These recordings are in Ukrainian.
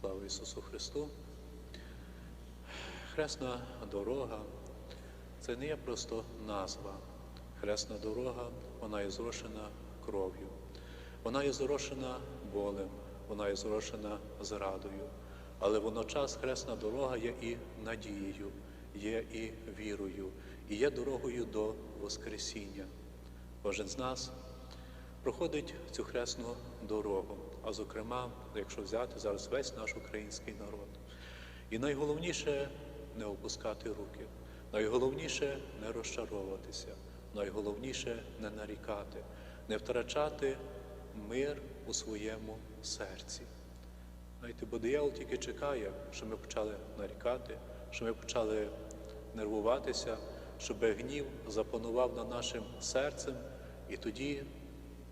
Слава Ісусу Христу! Хресна дорога це не є просто назва. Хресна дорога, вона є зрошена кров'ю, вона є зрошена болем, вона є зрошена зрадою. Але водночас хресна дорога є і надією, є і вірою, і є дорогою до Воскресіння. Кожен з нас проходить цю хресну дорогу, а зокрема, якщо взяти зараз весь наш український народ. І найголовніше не опускати руки, найголовніше не розчаровуватися, найголовніше не нарікати, не втрачати мир у своєму серці. Знаєте, бо диявол тільки чекає, що ми почали нарікати, що ми почали нервуватися, щоб гнів запанував над нашим серцем, і тоді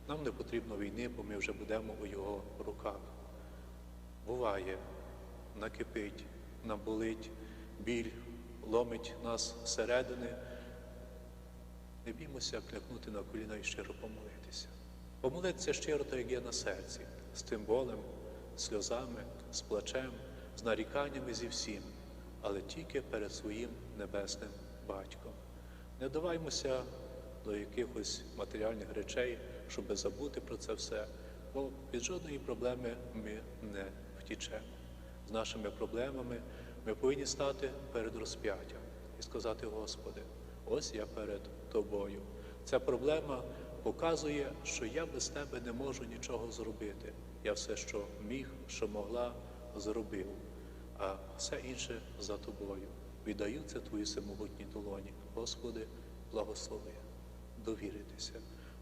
нам не потрібно війни, бо ми вже будемо у його руках. Буває, накипить, наболить, біль ломить нас зсередини. Не біймося клякнути на коліна і щиро помолитися. Помолитися щиро, так як є на серці, з тим болем, сльозами, з плачем, з наріканнями зі всім, але тільки перед своїм небесним батьком. Не даваймося до якихось матеріальних речей, щоб забути про це все, бо від жодної проблеми ми не втічемо. З нашими проблемами ми повинні стати перед розп'яттям і сказати, Господи, ось я перед Тобою. Ця проблема показує, що я без Тебе не можу нічого зробити. Я все, що міг, що могла, зробив, а все інше за Тобою. Віддаю це Твої всемогутні долоні. Господи, благослови, довіритися,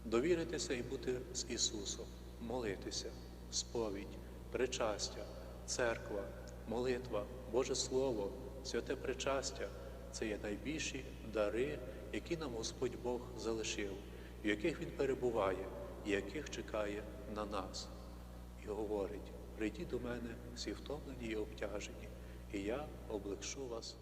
довіритися і бути з Ісусом, молитися, сповідь, причастя, церква, молитва, Боже Слово, святе причастя це є найбільші дари, які нам Господь Бог залишив, в яких Він перебуває, і яких чекає на нас. І говорить: прийдіть до мене всі втомлені і обтяжені, і я облегшу вас